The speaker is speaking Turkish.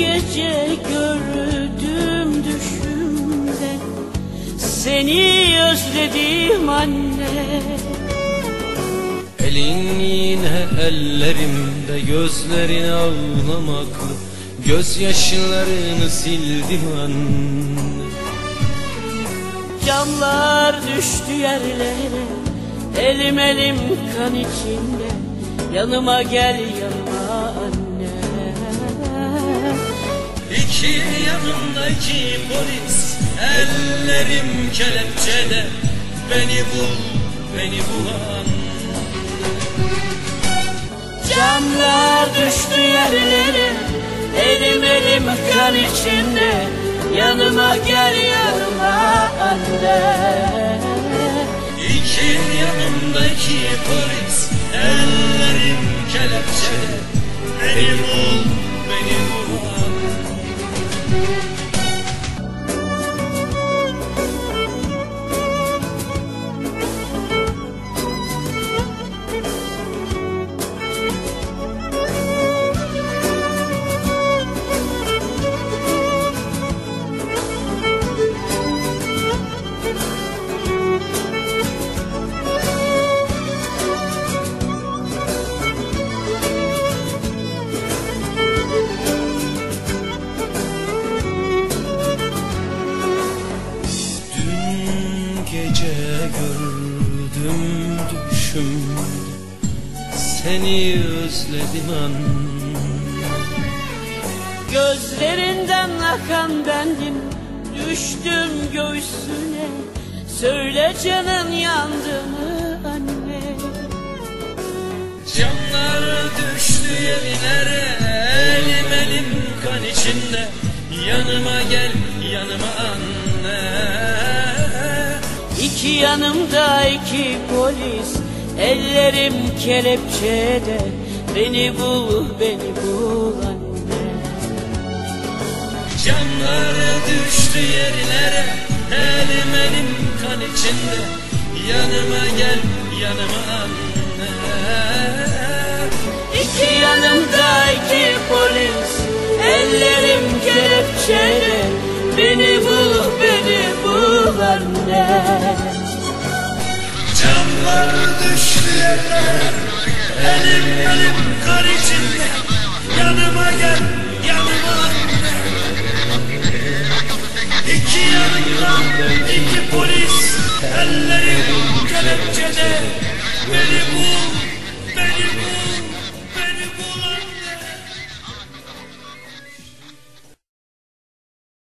gece gördüm düşümde. Seni özledim anne. Elin yine ellerimde gözlerin ağlamaklı Gözyaşlarını sildim anne. Camlar düştü yerlere Elim elim kan içinde. Yanıma gel yanıma anne. İki yanımda iki polis Ellerim kelepçede. Beni bul, beni bul anne Camlar düştü yerlere Elim elim kan içinde. Yanıma gel yanıma anne. İki yanımda iki polis Ellerim kelepçede. Beni bul, düşümde Seni özledim. Anne Gözlerinden akan bendim Düştüm göğsüne. Söyle canın yandı mı anne? Camlar düştü yerlere Elim elim kan içinde. Yanıma gel yanıma anne. İki yanımda iki polis Ellerim kelepçede Beni bul beni bul anne. Camlar düştü yerlere Elim elim kan içinde. Yanıma gel yanıma anne. İki yanımda iki polis Ellerim kelepçede. Beni bul beni bul anne Yollar düştü yerlere Elim elim kar içinde. Yanıma gel yanıma anne İki yanımdan iki polis. Ellerim kelepçede. Beni bul.